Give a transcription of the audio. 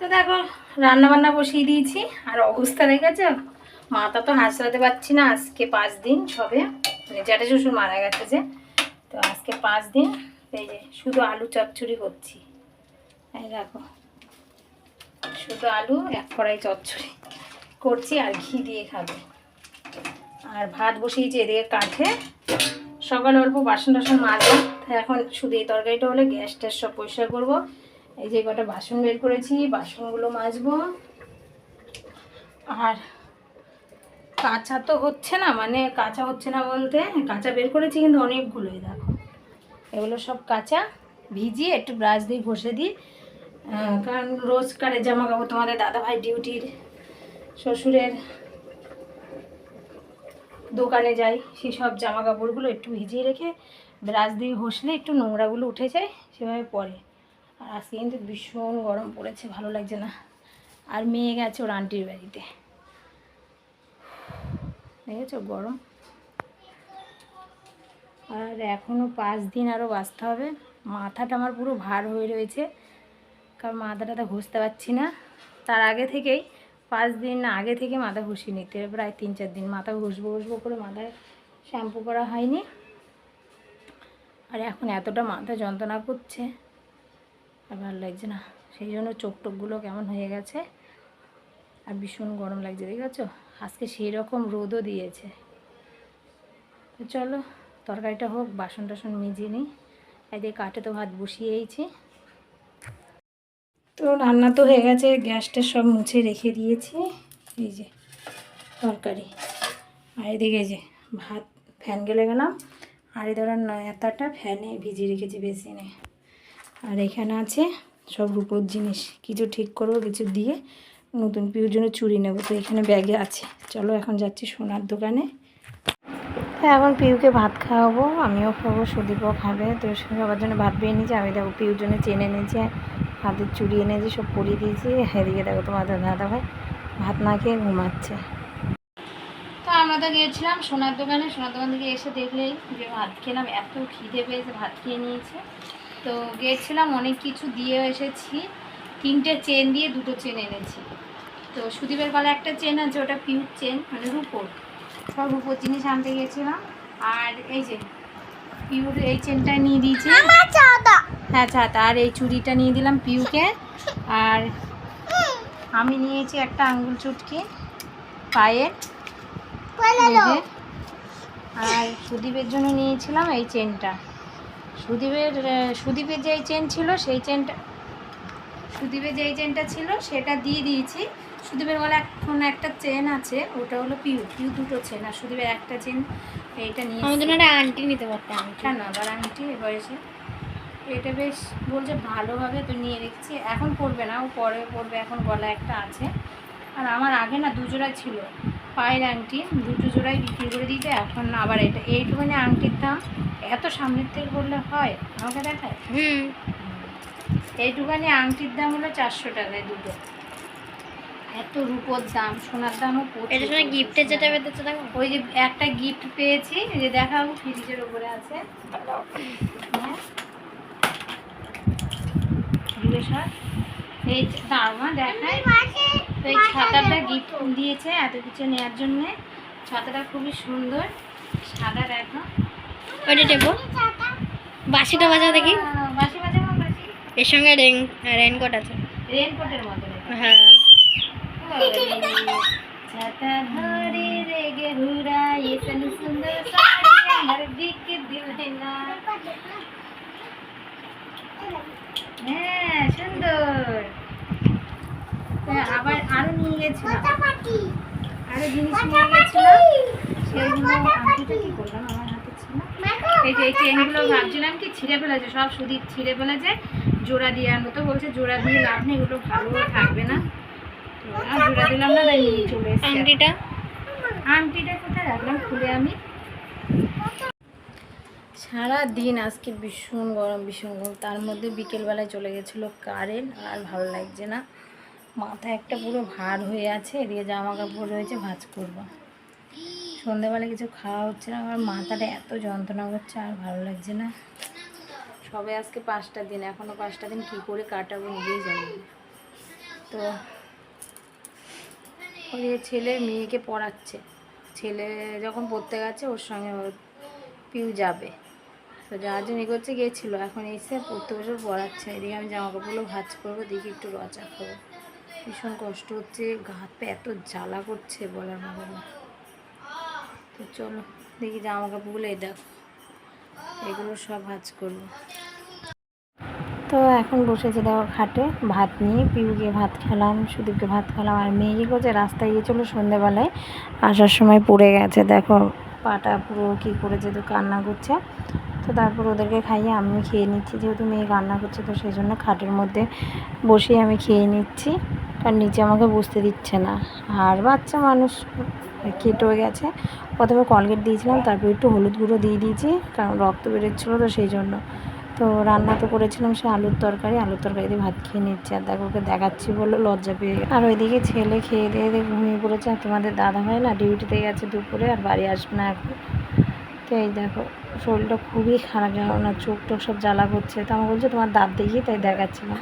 তো দেখো রান্না বান্না বসিয়ে দিয়েছি, আর অবস্থা দেখেছ? মাথা তো হাসড়াতে পারছি না, আজকে পাঁচ দিন সবে। মানে জ্যাঠা শ্বশুর মারা গেছে যে, তো আজকে পাঁচ দিন, এই যে শুধু আলু চচ্চড়ি করছি। এই দেখো, শুধু আলু, এক কড়াই চচ্চড়ি করছি, আর ঘি দিয়ে খাবে। আর ভাত বসিয়েছি এদিকে কাঠে। সকালে অল্প বাসন টাসন তাই এখন শুধু এই তরকারিটা হলে গ্যাস ট্যাস সব পরিষ্কার করব। এই যে কটা বাসন বের করেছি, বাসনগুলো মাজবো। আর কাঁচা তো হচ্ছে না মানে কাঁচা হচ্ছে না বলতে, কাঁচা বের করেছি কিন্তু অনেকগুলোই, দেখো। এগুলো সব কাঁচা, ভিজিয়ে একটু ব্রাশ দিয়ে ঘষে দিই। কারণ রোজকারের জামা কাপড় তোমাদের দাদাভাই ডিউটির শ্বশুরের দোকানে যাই, সেই সব জামা কাপড়গুলো একটু ভিজিয়ে রেখে ব্রাশ দিয়ে ঘষলে একটু নোংরাগুলো উঠে যায়, সেভাবে পরে। আর আজকে কিন্তু ভীষণ গরম পড়েছে, ভালো লাগছে না। আর মেয়ে গেছে ওর আন্টির বাড়িতে। দেখেছ গরম? আর এখনও পাঁচ দিন আরও বাঁচতে হবে। মাথাটা আমার পুরো ভার হয়ে রয়েছে, কারণ মাথাটা তো ঘষতে পারছি না। তার আগে থেকেই পাঁচ দিন আগে থেকে মাথা ঘষিয়ে নিতে প্রায় তিন চার দিন মাথা ঘষবো ঘষবো করে মাথায় শ্যাম্পু করা হয়নি। আর এখন এতটা মাথা যন্ত্রণা করছে। আর ভালো লাগছে না। সেই জন্য চোখ টোকগুলো কেমন হয়ে গেছে? আর ভীষণ গরম লাগছে, দেখেছ? আজকে সেই রকম রোদও দিয়েছে। চলো, তরকারিটা হোক, বাসন টাসন মেজে নিই। এদিকে কাঠে তো ভাত বসিয়েইছি। তো রান্না তো হয়ে গেছে, গ্যাসটা সব মুছে রেখে দিয়েছি। এই যে তরকারি। আর এদিকে যে ভাত, ফ্যান গেলে গেলাম। আর এই ধরেন নেতাটা ফ্যানে ভিজিয়ে রেখেছি বেসিনে। আর এখানে আছে সব রূপোর জিনিস। কিছু ঠিক করব, কিছু দিয়ে নতুন পিউর জন্য চুড়ি নেব। তো এখানে ব্যাগে আছে। চলো এখন যাচ্ছি সোনার দোকানে। হ্যাঁ এখন পিউকে ভাত খাওয়াবো। আমিও খাব, সুদীপও খাবে। তো সবার জন্য ভাত বেয়ে নিয়েছি। আমি দেখো পিউর জন্য চেনে এনেছি, হাতের চুড়ি এনেছি, সব পরিয়ে দিয়েছি। এদিকে দেখো তোমাদের দাদা ভাই ভাত না খেয়ে ঘুমাচ্ছে। তো আমরা তো গিয়েছিলাম সোনার দোকানে। সোনার দোকান থেকে এসে দেখলেই যে ভাত খেলাম। এত খিদে পেয়েছে, ভাত খেয়ে নিয়েছে। তো গিয়েছিলাম অনেক কিছু দিয়ে এসেছি। তিনটে চেন দিয়ে দুটো চেন এনেছি। তো সুদীপের গলায় একটা চেন আছে ওটা পিউর চেন মানে রুপোর। সব রুপোর জিনিস আনতে গিয়েছিলাম আর এই যে পিউর এই চেনটা নিয়ে দিয়েছি। হ্যাঁ ছাতা আর এই চুড়িটা নিয়ে দিলাম পিউকে আর আমি নিয়েছি একটা আঙ্গুল চুটকি পায়ে। এই আর সুদীপের জন্য নিয়েছিলাম এই চেনটা। সুদীপের সুদীপের যেই চেন ছিল সেই চেনটা সুদীপের যেই চেনটা ছিল সেটা দিয়ে দিয়েছি। সুদীপের বলে এখন একটা চেন আছে ওটা হলো পিউ। পিউ দুটো চেন আর সুদীপের একটা চেন এইটা নিয়ে জন্য একটা আন্টি নিতে পারতাম। কেন আবার আংটি বয়সে। এটা বেশ বলছে ভালোভাবে তো নিয়ে রেখেছি। এখন পড়বে না ও পরে পড়বে এখন গলা একটা আছে। আর আমার আগে না দুজোড়া ছিল। পায়ের আংটি দুটো জোড়াই বিক্রি করে দিতে এখন আবার এটা। এইটুখানি আংটির দাম এত সামনের থেকে বললে হয়? আমাকে দেখায়? হুম। এইটুখানি আংটির দাম হলো চারশো টাকায় দুটো। এত রূপোর দাম সোনার দামও সঙ্গে গিফটের যেটা সোনার। পেতে দেখো। ওই যে একটা গিফট পেয়েছি যে দেখাবো ফ্রিজের উপরে আছে। হ্যাঁ। সব এই দাঁড়মা দেখায় তো এই ছাতাটা গিফট দিয়েছে এত কিছু নেওয়ার জন্য। ছাতাটা খুবই সুন্দর সাদা দেখো। ওইটা টেপো বাসিটা বাজাও দেখি। বাসি বাজে বাসি। এর সঙ্গে রেন রেনকোট আছে। রেনকোটের মতো হ্যাঁ। ছাতা ধরে রেগে সুন্দর সাড়ি আমার দিকে দিলে না। হ্যাঁ সুন্দর। আবার আরও নিয়ে গেছিলাম। আরও জিনিস নিয়ে গেছিলাম। সেইগুলো আংটিটা কি করলাম আমার হাতে ছিল এই যে এই চেনগুলো ভাবছিলাম কি ছিঁড়ে ফেলেছে সব সুদীপ ছিঁড়ে ফেলেছে। জোড়া দিয়ে আনব তো বলছে জোড়া দিয়ে লাভ নেই এগুলো ভালো থাকবে না। আর জোড়া দিলাম না তাই নিয়ে চলে এসেছি। আংটিটা? আংটিটা কোথায় রাখলাম? খুলে আমি। সারা দিন আজকে ভীষণ গরম ভীষণ গরম। তার মধ্যে বিকেলবেলায় চলে গেছিল কারেন্ট আর ভালো লাগছে না। মাথা একটা পুরো ভার হয়ে আছে, এদিকে জামা কাপড় রয়েছে, ভাজ করব। সন্ধ্যেবেলা কিছু খাওয়া হচ্ছে না, আমার মাথাটা এত যন্ত্রণা করছে, আর ভালো লাগছে না। সবে আজকে পাঁচটা দিন এখনও পাঁচটা দিন কী করে কাটাবো নিজেই জানি তো ওই ছেলে মেয়েকে পড়াচ্ছে, ছেলে যখন পড়তে গেছে ওর সঙ্গে ওর পিউ যাবে। তো যার জন্য করছে গিয়েছিল, এখন এসে পড়তে বসে পড়াচ্ছে, এদিকে আমি জামা কাপড়গুলো ভাজ করব, দেখি একটু রচা খাব ভীষণ কষ্ট হচ্ছে, গা হাত এত জ্বালা করছে বলার মতো তো চলো, দেখি জামা কাপড়গুলো এই দেখো, এগুলো সব ভাজ করব। তো এখন বসেছে দেখো খাটে, ভাত নিয়ে পিউকে ভাত খেলাম, সুদীপকে ভাত খেলাম, আর মেয়ে করছে রাস্তায় গিয়েছিল সন্ধেবেলায় আসার সময় পড়ে গেছে, দেখো পাটা পুরো কী করেছে, তো কান্না করছে। তো তারপর ওদেরকে খাইয়ে আমি খেয়ে নিচ্ছি, যেহেতু মেয়ে কান্না করছে, তো সেই জন্য খাটের মধ্যে বসিয়ে আমি খেয়ে নিচ্ছি। কারণ নিচে আমাকে বুঝতে দিচ্ছে না। আর বাচ্চা মানুষ কেটেও গেছে। প্রথমে কলগেট দিয়েছিলাম, তারপর একটু হলুদ গুঁড়ো দিয়ে দিয়েছি, কারণ রক্ত বেরোচ্ছিলো তো সেই জন্য। তো রান্না তো করেছিলাম সে আলুর তরকারি আলুর তরকারি দিয়ে ভাত খেয়ে নিচ্ছে। আর দেখো ওকে দেখাচ্ছি বলে লজ্জা পেয়ে। আর ওইদিকে ছেলে খেয়ে দিয়ে দিয়ে ঘুমিয়ে পড়েছে। আর তোমাদের দাদা হয় না ডিউটিতে গেছে দুপুরে, আর বাড়ি আসবে না এখন। তো এই দেখো, শরীরটা খুবই খারাপ জানো না চোখ টোক সব জ্বালা করছে। তো আমার বলছে তোমার দাঁত দেখিয়ে তাই দেখাচ্ছিলাম